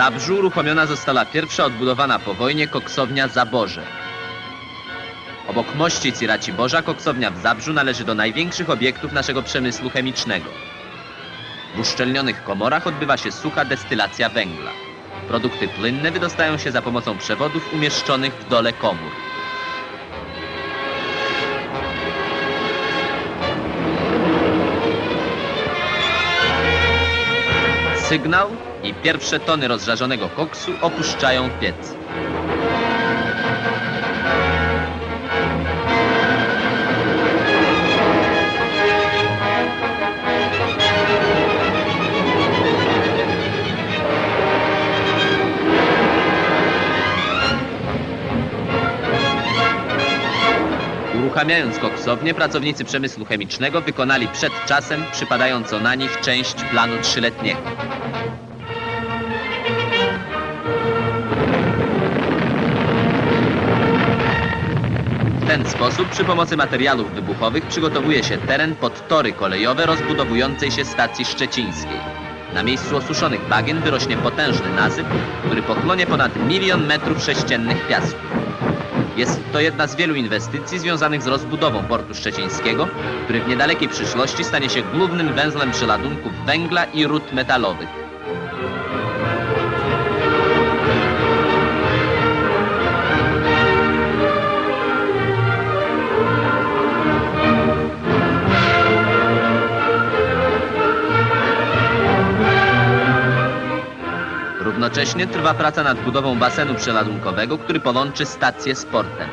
Zabrzu uruchomiona została pierwsza odbudowana po wojnie koksownia Zaborze. Obok mościc i Raciborza koksownia w Zabrzu należy do największych obiektów naszego przemysłu chemicznego. W uszczelnionych komorach odbywa się sucha destylacja węgla. Produkty płynne wydostają się za pomocą przewodów umieszczonych w dole komór. Sygnał i pierwsze tony rozżarzonego koksu opuszczają piec. Uruchamiając koksownię, pracownicy przemysłu chemicznego wykonali przed czasem przypadającą na nich część planu trzyletniego. W ten sposób przy pomocy materiałów wybuchowych przygotowuje się teren pod tory kolejowe rozbudowującej się stacji szczecińskiej. Na miejscu osuszonych bagien wyrośnie potężny nasyp, który pochłonie ponad milion metrów sześciennych piasku. Jest to jedna z wielu inwestycji związanych z rozbudową portu szczecińskiego, który w niedalekiej przyszłości stanie się głównym węzlem przeładunków węgla i rud metalowych. Równocześnie trwa praca nad budową basenu przeladunkowego, który połączy stację z portem.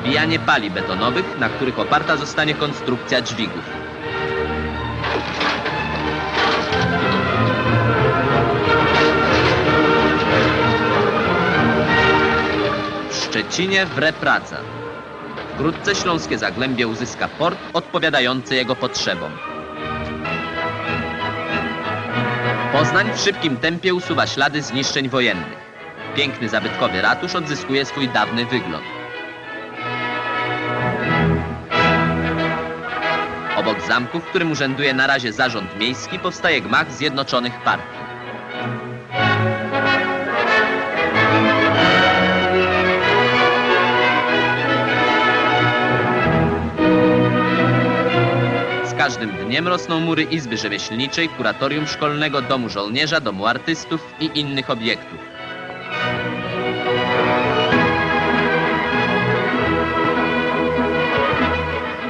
Wbijanie pali betonowych, na których oparta zostanie konstrukcja dźwigów. W Szczecinie wre praca. Wkrótce Śląskie Zagłębie uzyska port odpowiadający jego potrzebom. Poznań w szybkim tempie usuwa ślady zniszczeń wojennych. Piękny zabytkowy ratusz odzyskuje swój dawny wygląd. Obok zamku, w którym urzęduje na razie zarząd miejski, powstaje gmach Zjednoczonych Partii. Każdym dniem rosną mury Izby Rzemieślniczej, Kuratorium Szkolnego, Domu Żołnierza, Domu Artystów i innych obiektów.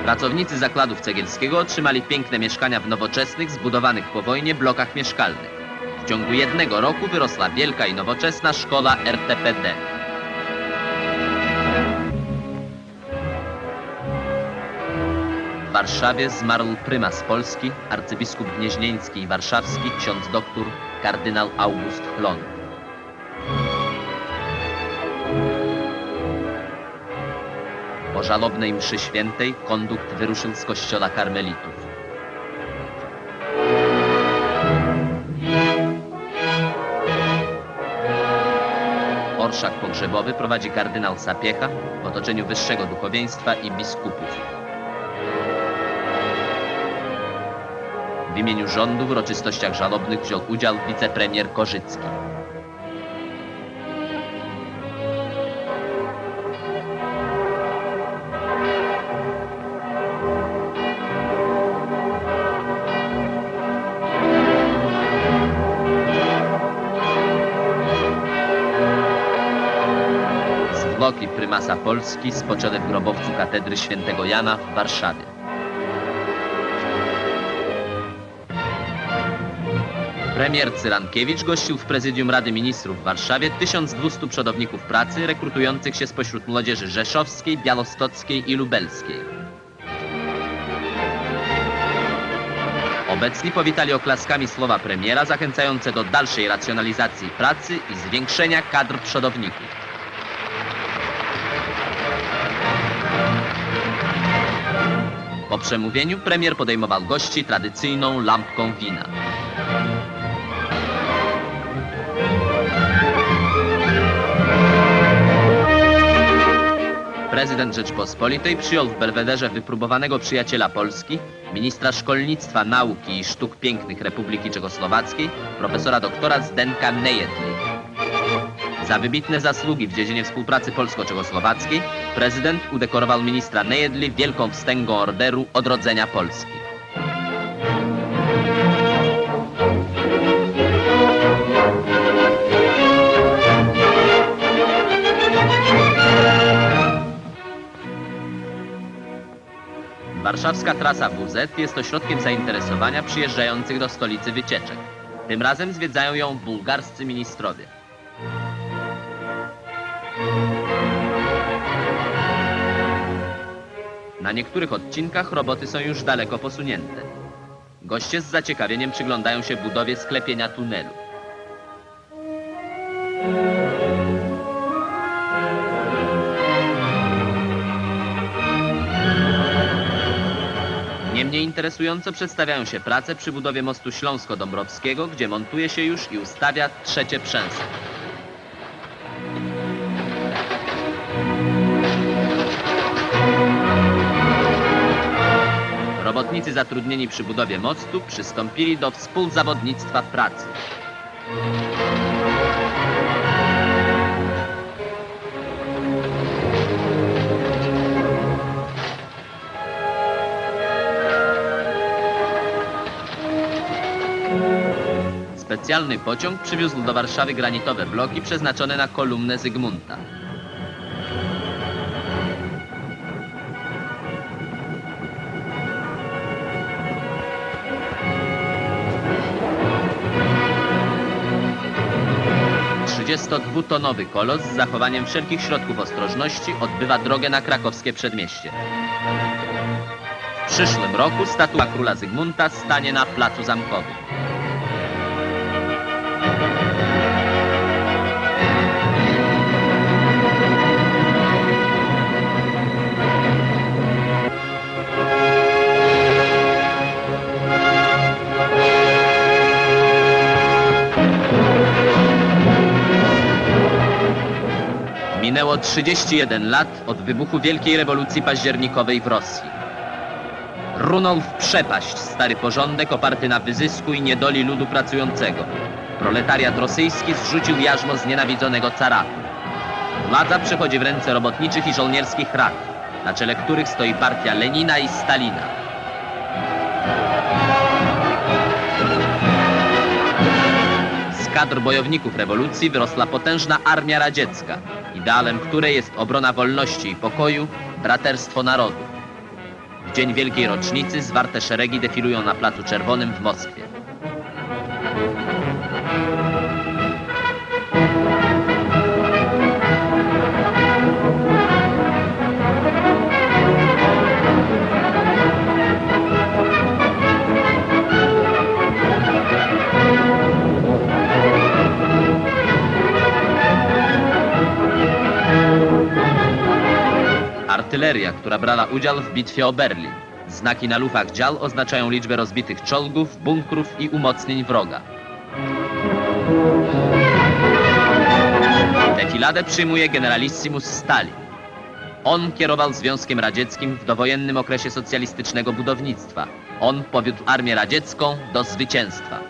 Pracownicy zakładów Cegielskiego otrzymali piękne mieszkania w nowoczesnych, zbudowanych po wojnie blokach mieszkalnych. W ciągu jednego roku wyrosła wielka i nowoczesna szkoła RTPD. Warszawie zmarł prymas Polski, arcybiskup gnieźnieński i warszawski, ksiądz doktor kardynał August Chlon. Po żalobnej mszy świętej kondukt wyruszył z kościoła karmelitów. Orszak pogrzebowy prowadzi kardynał Sapiecha w otoczeniu wyższego duchowieństwa i biskupów. W imieniu rządu w uroczystościach żalobnych wziął udział wicepremier Korzycki. Zwłoki prymasa Polski spoczęte w grobowcu katedry świętego Jana w Warszawie. Premier Cyrankiewicz gościł w prezydium Rady Ministrów w Warszawie 1200 przodowników pracy rekrutujących się spośród młodzieży rzeszowskiej, białostockiej i lubelskiej. Obecni powitali oklaskami słowa premiera zachęcające do dalszej racjonalizacji pracy i zwiększenia kadr przodowników. Po przemówieniu premier podejmował gości tradycyjną lampką wina. Prezydent Rzeczpospolitej przyjął w Belwederze wypróbowanego przyjaciela Polski, ministra szkolnictwa, nauki i sztuk pięknych Republiki Czechosłowackiej, profesora doktora Zdenka Nejedli. Za wybitne zasługi w dziedzinie współpracy polsko-czechosłowackiej prezydent udekorował ministra Nejedli wielką wstęgą orderu Odrodzenia Polski. Warszawska trasa WZ jest ośrodkiem zainteresowania przyjeżdżających do stolicy wycieczek. Tym razem zwiedzają ją bułgarscy ministrowie. Na niektórych odcinkach roboty są już daleko posunięte. Goście z zaciekawieniem przyglądają się budowie sklepienia tunelu. Niemniej interesująco przedstawiają się prace przy budowie mostu Śląsko-Dąbrowskiego, gdzie montuje się już i ustawia trzecie przęsło. Robotnicy zatrudnieni przy budowie mostu przystąpili do współzawodnictwa pracy. Specjalny pociąg przywiózł do Warszawy granitowe bloki przeznaczone na kolumnę Zygmunta. Trzydziestodwutonowy kolos z zachowaniem wszelkich środków ostrożności odbywa drogę na krakowskie przedmieście. W przyszłym roku statua króla Zygmunta stanie na placu zamkowym. Minęło 31 lat od wybuchu Wielkiej Rewolucji Październikowej w Rosji. Runął w przepaść stary porządek oparty na wyzysku i niedoli ludu pracującego. Proletariat rosyjski zrzucił jarzmo znienawidzonego caratu. Władza przechodzi w ręce robotniczych i żołnierskich rad, na czele których stoi partia Lenina i Stalina. Kadr bojowników rewolucji wyrosła potężna armia radziecka, idealem której jest obrona wolności i pokoju, braterstwo narodu. W dzień wielkiej rocznicy zwarte szeregi defilują na Placu Czerwonym w Moskwie. Artyleria, która brała udział w bitwie o Berlin. Znaki na lufach dział oznaczają liczbę rozbitych czołgów, bunkrów i umocnień wroga. Defiladę przyjmuje generalissimus Stalin. On kierował Związkiem Radzieckim w dowojennym okresie socjalistycznego budownictwa. On powiódł armię radziecką do zwycięstwa.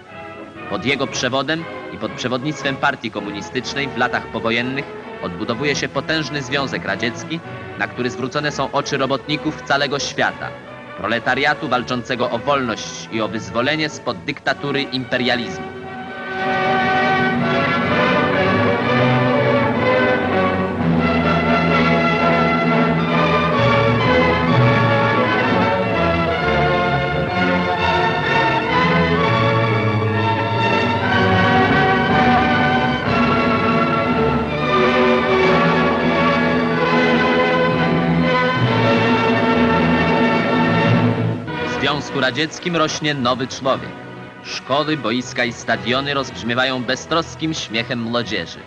Pod jego przewodem i pod przewodnictwem partii komunistycznej w latach powojennych odbudowuje się potężny Związek Radziecki, na który zwrócone są oczy robotników całego świata, proletariatu walczącego o wolność i o wyzwolenie spod dyktatury imperializmu. Związku Radzieckim rośnie nowy człowiek. Szkoły, boiska i stadiony rozbrzmiewają beztroskim śmiechem młodzieży.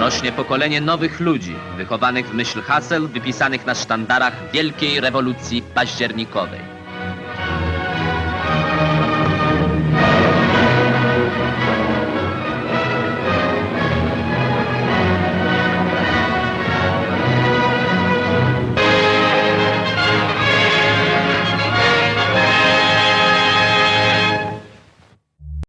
Rośnie pokolenie nowych ludzi, wychowanych w myśl haseł wypisanych na sztandarach Wielkiej Rewolucji Październikowej.